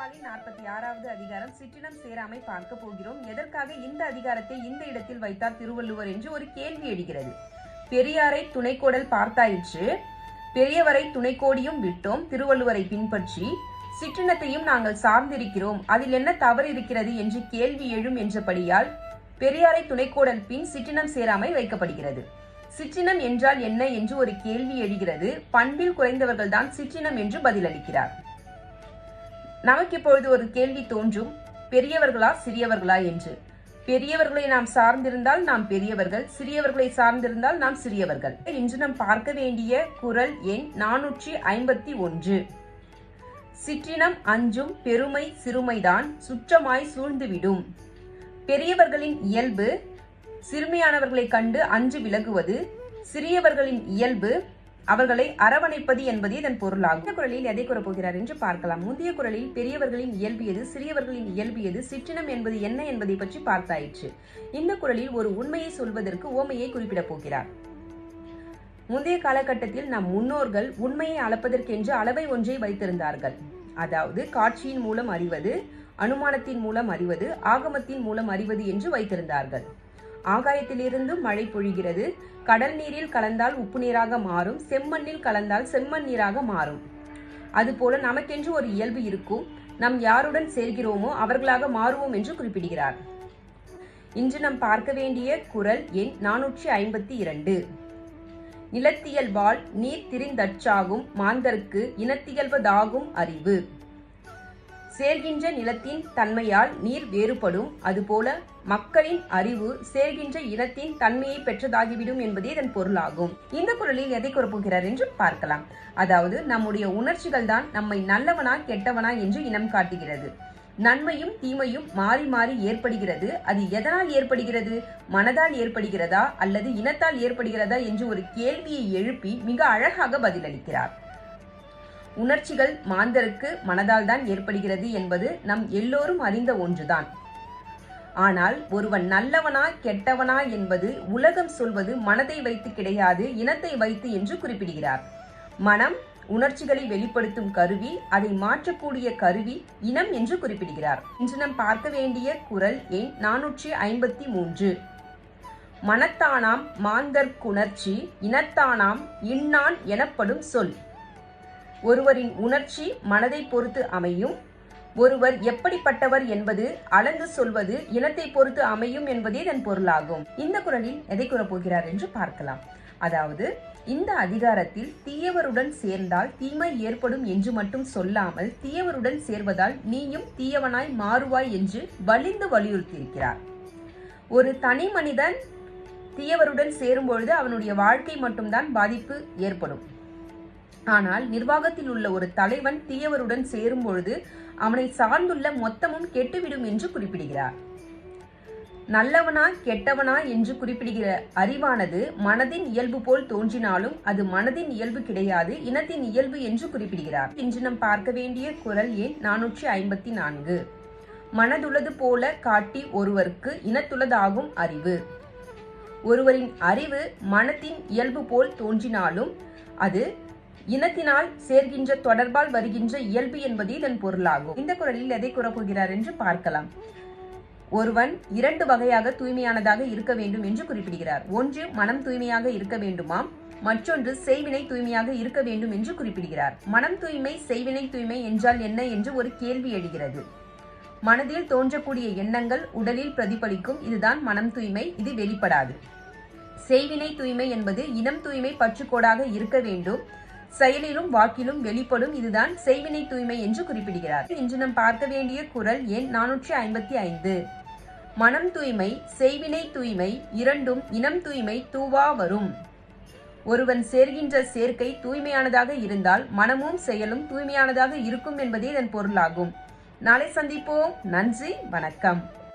குரட்பாலின் நாற்பத்தி ஆறாவது அதிகாரம் சிற்றினம் சேராமை பார்க்க போகிறோம். எதற்காக இந்த அதிகாரத்தை இந்த இடத்தில் வைத்தார் திருவள்ளுவர் என்று ஒரு கேள்வி எழுகிறது. பெரியாரை துணைக்கோடல் பார்த்தாயிற்று. பெரியவரை துணைக்கோடியும் விட்டோம். திருவள்ளுவரை பின்பற்றி சிற்றினத்தையும் நாங்கள் சார்ந்திருக்கிறோம். அதில் என்ன தவறு இருக்கிறது என்று கேள்வி எழும் என்றபடியால் பெரியாரை துணைக்கோடல் பின் சிற்றினம் சேராமை வைக்கப்படுகிறது. சிற்றினம் என்றால் என்ன என்று ஒரு கேள்வி எழுகிறது. பண்பில் குறைந்தவர்கள்தான் சிற்றினம் என்று பதிலளிக்கிறார். நமக்கு இப்பொழுது ஒரு கேள்வி தோன்றும். பெரியவர்களா சிறியவர்களா என்று. பெரியவர்களை நாம் சார்ந்திருந்தால் நாம் பெரியவர்கள். சிறியவர்களை சார்ந்திருந்தால் நாம் சிறியவர்கள். இன்று நாம் பார்க்க வேண்டிய குரல் எண் நானூற்றி ஐம்பத்தி ஒன்று. சிற்றினம் அஞ்சும் பெருமை சிறுமைதான் சுற்றமாய் சூழ்ந்துவிடும். பெரியவர்களின் இயல்பு சிறுமியானவர்களை கண்டு அஞ்சு விலகுவது. சிறியவர்களின் இயல்பு அவர்களை அரவணைப்பது என்பது இதன் பொருளாகும். இந்த குரலில் எதை கூறப்போகிறார் என்று பார்க்கலாம். முந்தைய குரலில் பெரியவர்களின் இயல்பியது சிறியவர்களின் இயல்பியது சிற்றினம் என்பது என்ன என்பதை பற்றி பார்த்தாயிற்று. இந்த குரலில் ஒரு உண்மையை சொல்வதற்கு ஓமையை குறிப்பிடப் போகிறார். முந்தைய காலகட்டத்தில் நம் முன்னோர்கள் உண்மையை அளப்பதற்கென்று அளவை ஒன்றை வைத்திருந்தார்கள். அதாவது காட்சியின் மூலம் அறிவது அனுமானத்தின் மூலம் அறிவது ஆகமத்தின் மூலம் அறிவது என்று வைத்திருந்தார்கள். ஆகாயத்திலிருந்து மழை பொழிகிறது. கடல் நீரில் கலந்தால் உப்பு நீராக மாறும். செம்மண்ணில் கலந்தால் செம்மண் நீராக மாறும். அதுபோல நமக்கென்று ஒரு இயல்பு இருக்கும். நாம் யாருடன் சேர்கிறோமோ அவர்களாக மாறுவோம் என்று குறிப்பிடுகிறார். இன்று நாம் பார்க்க வேண்டிய குரல் எண் நானூற்றி ஐம்பத்தி இரண்டு. நிலத்தியல்பால் நீர் திரிந்தற்றாகும் மாந்தர்க்கு இனத்தியல்வதாகும் அறிவு. சேர்கின்ற நிலத்தின் தன்மையால் நீர் வேறுபடும். அதுபோல மக்களின் அறிவு சேர்கின்ற இனத்தின் தன்மையை பெற்றதாகிவிடும் என்பதே இதன் பொருளாகும். இந்த குரலில் எதை குறப்புகிறார் என்று பார்க்கலாம். அதாவது நம்முடைய உணர்ச்சிகள் தான் நம்மை நல்லவனா கெட்டவனா என்று இனம் காட்டுகிறது. நன்மையும் தீமையும் மாறி மாறி ஏற்படுகிறது. அது எதனால் ஏற்படுகிறது? மனதால் ஏற்படுகிறதா அல்லது இனத்தால் ஏற்படுகிறதா என்று ஒரு கேள்வியை எழுப்பி மிக அழகாக பதிலளிக்கிறார். உணர்ச்சிகள் மாந்தருக்கு மனதால் தான் ஏற்படுகிறது என்பது நம் எல்லோரும் அறிந்த ஒன்றுதான். ஆனால் ஒருவன் நல்லவனா கெட்டவனா என்பது உலகம் சொல்வது மனதை வைத்து கிடையாது இனத்தை வைத்து என்று குறிப்பிடுகிறார். மனம் உணர்ச்சிகளை வெளிப்படுத்தும் கருவி அதை மாற்றக்கூடிய கருவி இனம் என்று குறிப்பிடுகிறார். இன்று நாம் பார்க்க வேண்டிய குரல் எண் நானூற்றி ஐம்பத்தி மூன்று. மனத்தானாம் மாந்தர்க்குணர்ச்சி இனத்தானாம் இன்னான் எனப்படும் சொல். ஒருவரின் உணர்ச்சி மனதை பொறுத்து அமையும். ஒருவர் எப்படிப்பட்டவர் என்பது அளந்து சொல்வது இனத்தை பொறுத்து அமையும் என்பதே இதன் பொருளாகும். இந்த குரலில் எதை கூறப்போகிறார் என்று பார்க்கலாம். அதாவது இந்த அதிகாரத்தில் தீயவருடன் சேர்ந்தால் தீமை ஏற்படும் என்று மட்டும் சொல்லாமல் தீயவருடன் சேர்வதால் நீயும் தீயவனாய் மாறுவாய் என்று வலிந்து வலியுறுத்தியிருக்கிறார். ஒரு தனி மனிதன் தீயவருடன் சேரும் பொழுது அவனுடைய வாழ்க்கை மட்டும்தான் பாதிப்பு ஏற்படும். ஆனால் நிர்வாகத்தில் உள்ள ஒரு தலைவன் தீயவருடன் சேரும் பொழுது அவனை சார்ந்துள்ள மொத்தமும் கெட்டுவிடும் என்று குறிப்பிடுகிறார். நல்லவனா கெட்டவனா என்று குறிப்பிடுகிற அறிவானது மனதின் இயல்பு போல் தோன்றினாலும் அது மனதின் இயல்பு கிடையாது இனத்தின் இயல்பு என்று குறிப்பிடுகிறார். இன்று நாம் பார்க்க வேண்டிய குரல் எண் நானூற்றி ஐம்பத்தி நான்கு. மனதுள்ளது போல காட்டி ஒருவருக்கு இனத்துள்ளதாகும் அறிவு. ஒருவரின் அறிவு மனத்தின் இயல்பு போல் தோன்றினாலும் அது இனத்தினால் சேர்கின்ற தொடர்பால் வருகின்ற இயல்பு என்பது இதன் பொருளாகும். இந்த குரலில் எதை கூறப்போகிறார் என்று பார்க்கலாம். ஒருவன் இரண்டு வகையாக தூய்மையானதாக இருக்க வேண்டும் என்று குறிப்பிடுகிறார். ஒன்று மனம் தூய்மையாக இருக்க வேண்டுமாம். மற்றொன்று செய்வினை தூய்மையாக இருக்க வேண்டும் என்று குறிப்பிடுகிறார். மனம் தூய்மை செய்வினை தூய்மை என்றால் என்ன என்று ஒரு கேள்வி எழுகிறது. மனதில் தோன்றக்கூடிய எண்ணங்கள் உடலில் பிரதிபலிக்கும். இதுதான் மனம் தூய்மை இது வெளிப்படாது. செய்வினை தூய்மை என்பது இனம் தூய்மை பற்றுக்கோடாக இருக்க வேண்டும். செயலிலும் வாக்கிலும் வெளிப்படும் இதுதான் செய்வினை தூய்மை என்று குறிப்பிடுகிறார். இன்று நாம் பார்க்க வேண்டிய குரல் எண் நானூற்றி ஐம்பத்தி ஐந்து. மனம் தூய்மை செய்வினை தூய்மை இரண்டும் இனம் தூய்மை தூவா வரும். ஒருவன் சேர்கின்ற சேர்க்கை தூய்மையானதாக இருந்தால் மனமும் செயலும் தூய்மையானதாக இருக்கும் என்பதே இதன் பொருளாகும். நாளை சந்திப்போம். நன்றி வணக்கம்.